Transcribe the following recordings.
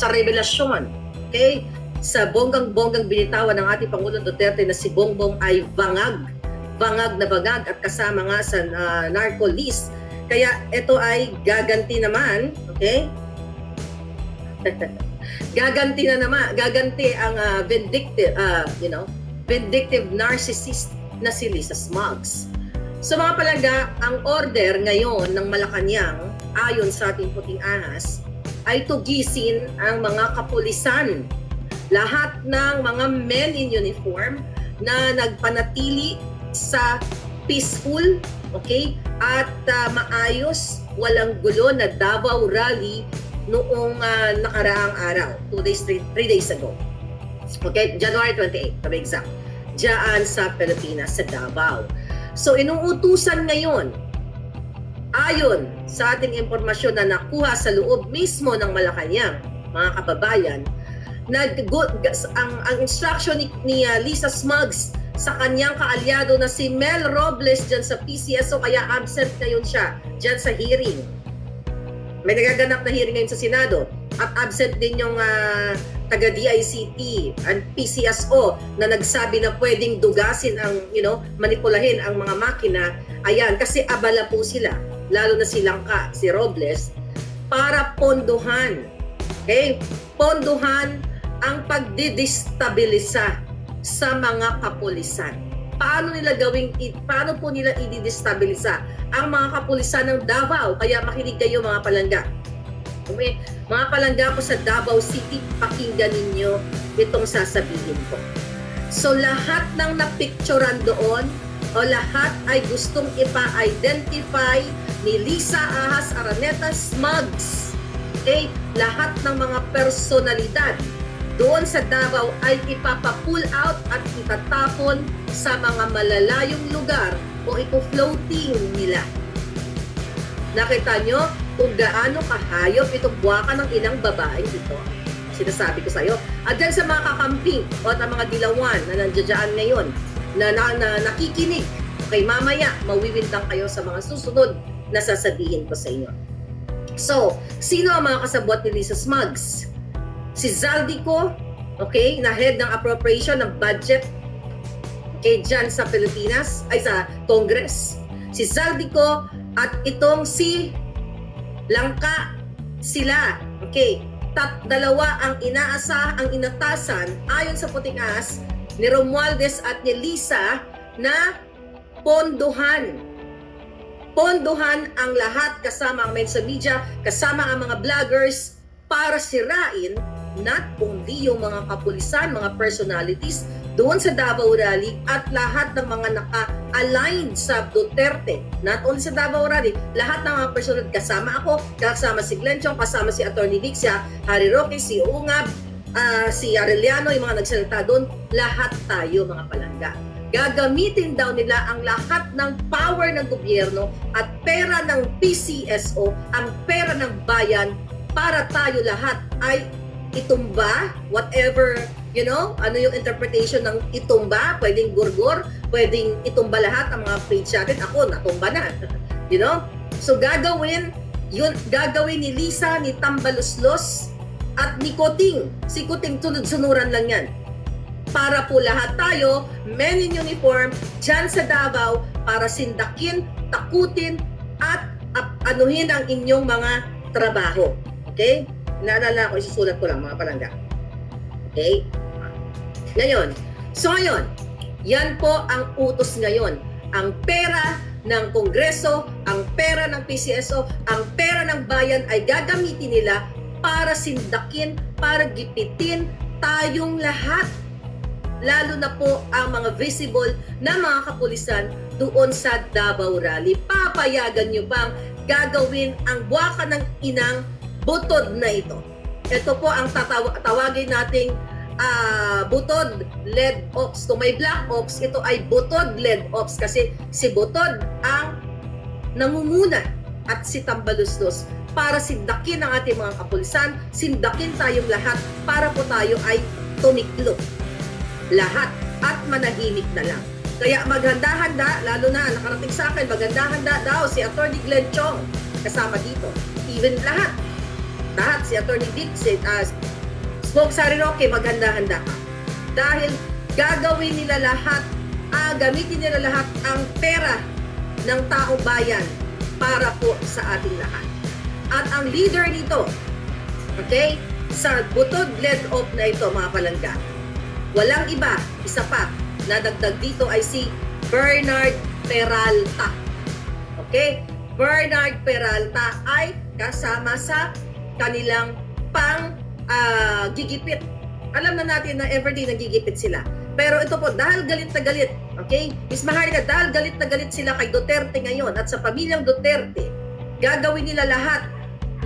sa revelasyon. Okay? Sa bonggang-bonggang binitawan ng ating Pangulong Duterte na si Bongbong ay bangag. Bangag na bangag at kasama nga sa uh, narco list. Kaya ito ay gaganti naman, okay? gaganti na naman, gaganti ang uh, vindictive, uh, you know, vindictive narcissist na si Lisa Smugs. So mga palangga, ang order ngayon ng Malacanang ayon sa ating puting ahas ay tugisin ang mga kapulisan. Lahat ng mga men in uniform na nagpanatili sa peaceful, okay, at uh, maayos, walang gulo na Davao Rally noong uh, nakaraang araw, two days, three, three days ago. Okay, January 28, to be exact. Diyan sa Pilipinas, sa Davao. So, inuutusan ngayon, ayon sa ating impormasyon na nakuha sa loob mismo ng Malacanang, mga kababayan, nag ang, ang instruction ni, ni uh, Lisa Smugs sa kanyang kaalyado na si Mel Robles dyan sa PCSO kaya absent ngayon siya dyan sa hearing. May nagaganap na hearing ngayon sa Senado at absent din yung uh, taga DICT and PCSO na nagsabi na pwedeng dugasin ang, you know, manipulahin ang mga makina. Ayan, kasi abala po sila, lalo na si Langka, si Robles, para ponduhan. Okay? Ponduhan ang pagdidestabilisa sa mga kapulisan. Paano nila gawing paano po nila i-destabilisa ang mga kapulisan ng Davao? Kaya makinig kayo mga palangga. May, mga palangga ko sa Davao City, pakinggan ninyo itong sasabihin ko. So lahat ng napicturan doon o lahat ay gustong ipa-identify ni Lisa Ahas Araneta Smugs. Okay? Lahat ng mga personalidad doon sa Davao ay ipapa-pull out at itatapon sa mga malalayong lugar o ipo-floating nila. Nakita nyo kung gaano kahayop itong buwakan ng inang babae dito. Sinasabi ko sa iyo. At dyan sa mga kakamping o at mga dilawan na nandiyan ngayon na, na, na nakikinig, okay, mamaya mawiwintang kayo sa mga susunod na sasabihin ko sa inyo. So, sino ang mga kasabot ni Lisa Smugs? Si Zaldico, okay, na head ng appropriation ng budget okay, dyan sa Pilipinas, ay sa Congress. Si Zaldico at itong si Langka, sila, okay, tat dalawa ang inaasa, ang inatasan ayon sa puting as ni Romualdez at ni Lisa na ponduhan ponduhan ang lahat kasama ang mensa media, kasama ang mga vloggers para sirain not only yung mga kapulisan, mga personalities doon sa Davao Rally at lahat ng mga naka-aligned sa Duterte. Not only sa Davao Rally, lahat ng mga personal kasama ako, kasama si Glenn Chong, kasama si Attorney Vixia, Harry Roque, si Ungab, uh, si Arellano, yung mga nagsalita doon, lahat tayo mga palangga. Gagamitin daw nila ang lahat ng power ng gobyerno at pera ng PCSO, ang pera ng bayan para tayo lahat ay itumba, whatever, you know, ano yung interpretation ng itumba, pwedeng gurgur, pwedeng itumba lahat ang mga page natin. Ako, natumba na. you know? So gagawin, yun, gagawin ni Lisa, ni Tambaluslos, at ni Kuting. Si Kuting, sunod-sunuran lang yan. Para po lahat tayo, men in uniform, dyan sa Davao, para sindakin, takutin, at anuhin ang inyong mga trabaho. Okay? Naalala ko, isusulat ko lang mga palangga. Okay? Ngayon, so ngayon, yan po ang utos ngayon. Ang pera ng Kongreso, ang pera ng PCSO, ang pera ng bayan ay gagamitin nila para sindakin, para gipitin tayong lahat. Lalo na po ang mga visible na mga kapulisan doon sa Davao Rally. Papayagan nyo bang gagawin ang buwaka ng inang butod na ito. Ito po ang tataw- tawagin nating uh, butod lead ops. Kung may black ops, ito ay butod lead ops kasi si butod ang nangunguna at si Tambaluslos para sindakin ang ating mga kapulisan, sindakin tayong lahat para po tayo ay tumiklo. Lahat at manahimik na lang. Kaya maghanda-handa, lalo na nakarating sa akin, maghanda-handa daw si Attorney Glenn Chong kasama dito. Even lahat lahat si Attorney Dixit, uh, Spoke Sari Roque, maghanda-handa ka. Dahil gagawin nila lahat, ah, gamitin nila lahat ang pera ng taong bayan para po sa ating lahat. At ang leader nito, okay, sa butod lead off na ito mga palangga, walang iba, isa pa, nadagdag dito ay si Bernard Peralta. Okay? Bernard Peralta ay kasama sa kanilang pang ah, gigipit. Alam na natin na everyday nagigipit sila. Pero ito po, dahil galit na galit, okay? Miss Maharlika, dahil galit na galit sila kay Duterte ngayon at sa pamilyang Duterte, gagawin nila lahat.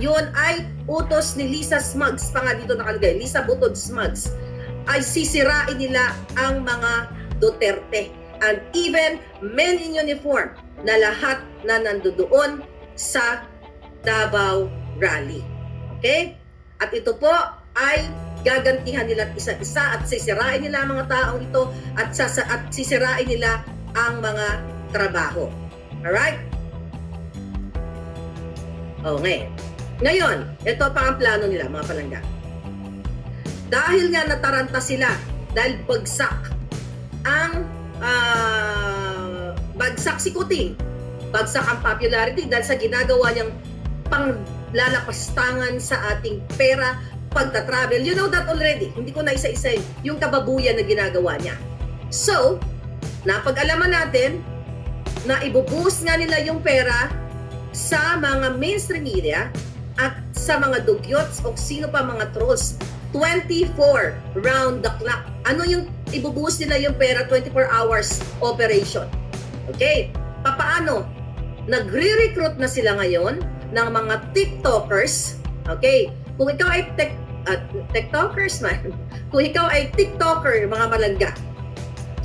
Yun ay utos ni Lisa Smugs, pa nga dito nakalagay, Lisa Butod Smugs, ay sisirain nila ang mga Duterte. And even men in uniform na lahat na nandoon sa Davao Rally. Okay? At ito po ay gagantihan nila isa-isa at sisirain nila ang mga taong ito at, sasa, at sisirain nila ang mga trabaho. Alright? Okay. Ngayon, ito pa ang plano nila, mga palangga. Dahil nga nataranta sila, dahil bagsak ang ah, bagsak si Kuting, bagsak ang popularity dahil sa ginagawa niyang panglalapastangan sa ating pera pagta-travel. You know that already. Hindi ko na isa-isa yung kababuyan na ginagawa niya. So, napag-alaman natin na ibubuhos nga nila yung pera sa mga mainstream media at sa mga dugyots o sino pa mga trolls. 24 round the clock. Ano yung ibubuhos nila yung pera 24 hours operation? Okay. Papaano? Nagre-recruit na sila ngayon ng mga TikTokers. Okay. Kung ikaw ay tech, at TikTokers man, kung ikaw ay TikToker, mga malangga,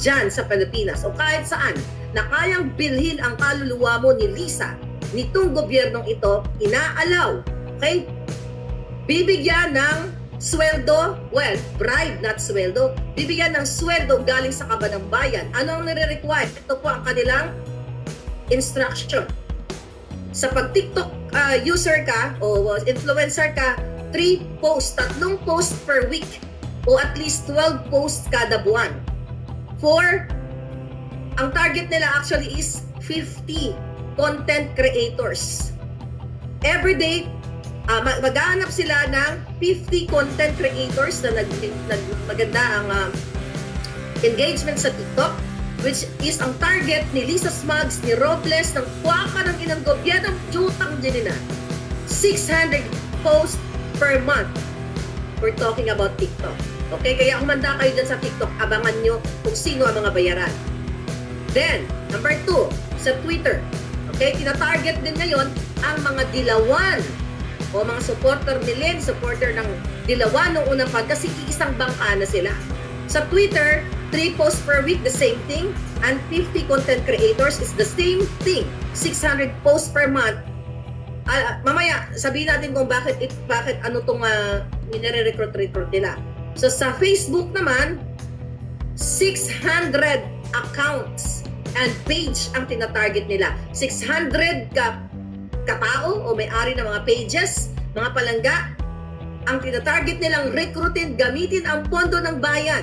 dyan sa Pilipinas o kahit saan, na kayang bilhin ang kaluluwa mo ni Lisa, nitong gobyernong ito, inaalaw, okay? Bibigyan ng sweldo, well, bribe, not sweldo, bibigyan ng sweldo galing sa kaban ng bayan. Ano ang nire-require? Ito po ang kanilang instruction. Sa pag-TikTok uh, user ka o influencer ka, 3 posts, tatlong post per week o at least 12 posts kada buwan. For, ang target nila actually is 50 content creators. Every day, uh, maghahanap sila ng 50 content creators na nag, nag maganda ang uh, engagement sa TikTok which is ang target ni Lisa Smugs, ni Robles, ng kwaka ng inang gobyernong jutang din na 600 posts per month. We're talking about TikTok. Okay, kaya umanda kayo dyan sa TikTok, abangan nyo kung sino ang mga bayaran. Then, number two, sa Twitter. Okay, tina-target din ngayon ang mga dilawan o mga supporter ni Lynn, supporter ng dilawan noong unang pan kasi iisang bangka na sila. Sa Twitter, 3 posts per week, the same thing. And 50 content creators is the same thing. 600 posts per month. Ah, mamaya, sabihin natin kung bakit, it, bakit ano itong uh, nire-recruit recruit nila. So sa Facebook naman, 600 accounts and page ang tinatarget nila. 600 ka katao o may-ari ng mga pages, mga palangga, ang tinatarget nilang recruitin, gamitin ang pondo ng bayan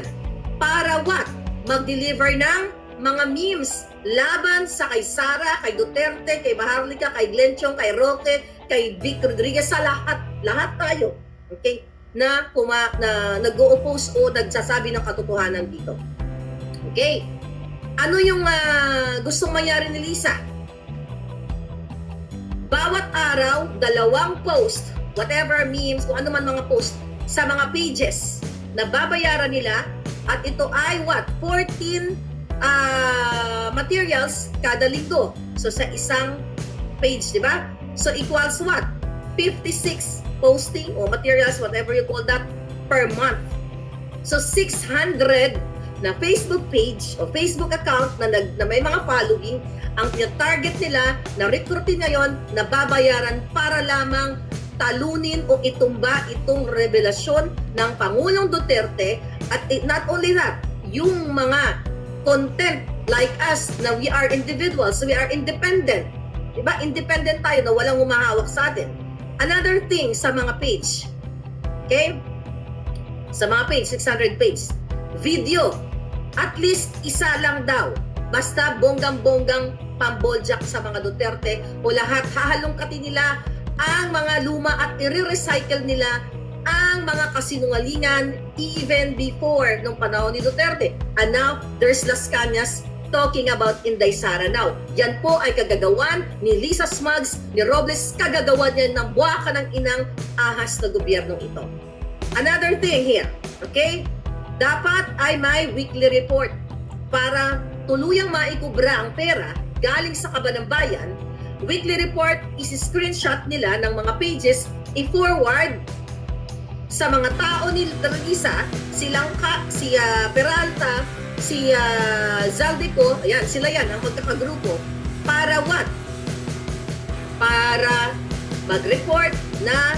para what? Mag-deliver ng mga memes laban sa kay Sara, kay Duterte, kay Maharlika, kay Glenchong, kay Roque, kay Vic Rodriguez, sa lahat, lahat tayo. Okay? Na, kuma, na nag-o-oppose o nagsasabi ng katotohanan dito. Okay? Ano yung uh, gustong mangyari ni Lisa? Bawat araw, dalawang post, whatever memes, kung ano man mga post, sa mga pages na babayaran nila at ito ay what? 14 uh, materials kada linggo. So sa isang page, di ba? So equals what? 56 posting o materials, whatever you call that, per month. So 600 na Facebook page o Facebook account na, nag, na may mga following, ang target nila na recruitin ngayon na babayaran para lamang talunin o itumba itong revelasyon ng Pangulong Duterte at not only that, yung mga content like us na we are individuals, we are independent. Diba? Independent tayo na walang humahawak sa atin. Another thing sa mga page. Okay? Sa mga page, 600 page. Video. At least isa lang daw. Basta bonggang-bonggang pamboljak sa mga Duterte o lahat hahalongkatin nila ang mga luma at i-recycle nila ang mga kasinungalingan even before nung panahon ni Duterte. And now, there's Las Cañas talking about Inday Sara now. Yan po ay kagagawan ni Lisa Smugs, ni Robles, kagagawan niya ng buwaka ng inang ahas na gobyernong ito. Another thing here, okay? Dapat ay may weekly report para tuluyang maikubra ang pera galing sa kaban ng bayan. Weekly report is screenshot nila ng mga pages, i-forward sa mga tao ni Lisa, si Langka, si ah, Peralta, si uh, Zaldico, ayan, sila yan, ang magkakagrupo, para what? Para mag-report na,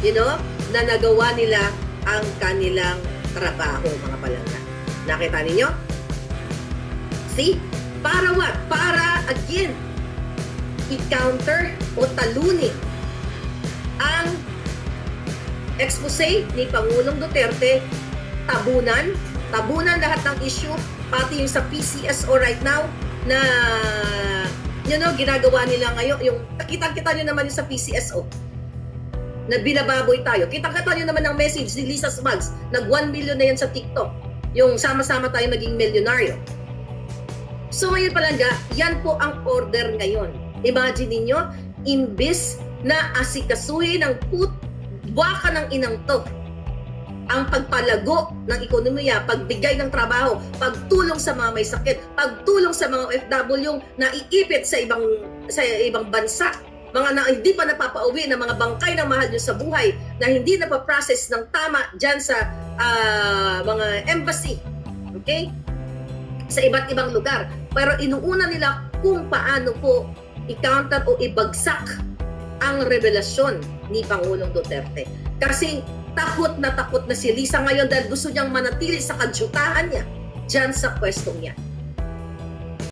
you know, na nagawa nila ang kanilang trabaho, mga palangga. Nakita ninyo? See? Para what? Para, again, i-counter o talunin ang expose ni Pangulong Duterte, tabunan, tabunan lahat ng issue, pati yung sa PCSO right now, na, you know, ginagawa nila ngayon, yung, kita-kita nyo naman yung sa PCSO, na binababoy tayo. Kita-kita nyo naman ang message ni Lisa Smugs, nag 1 million na yan sa TikTok, yung sama-sama tayo maging milyonaryo. So ngayon palangga, yan po ang order ngayon. Imagine ninyo, imbis na asikasuhin ng put baka ng inang to ang pagpalago ng ekonomiya, pagbigay ng trabaho, pagtulong sa mga may sakit, pagtulong sa mga OFW na iipit sa ibang sa ibang bansa, mga na hindi pa napapauwi na mga bangkay ng mahal nyo sa buhay na hindi napaprocess ng tama dyan sa ah, mga embassy. Okay? Sa iba't ibang lugar. Pero inuuna nila kung paano po i-counter o ibagsak ang revelasyon ni Pangulong Duterte. Kasi takot na takot na si Lisa ngayon dahil gusto niyang manatili sa kadyutahan niya dyan sa pwestong niya.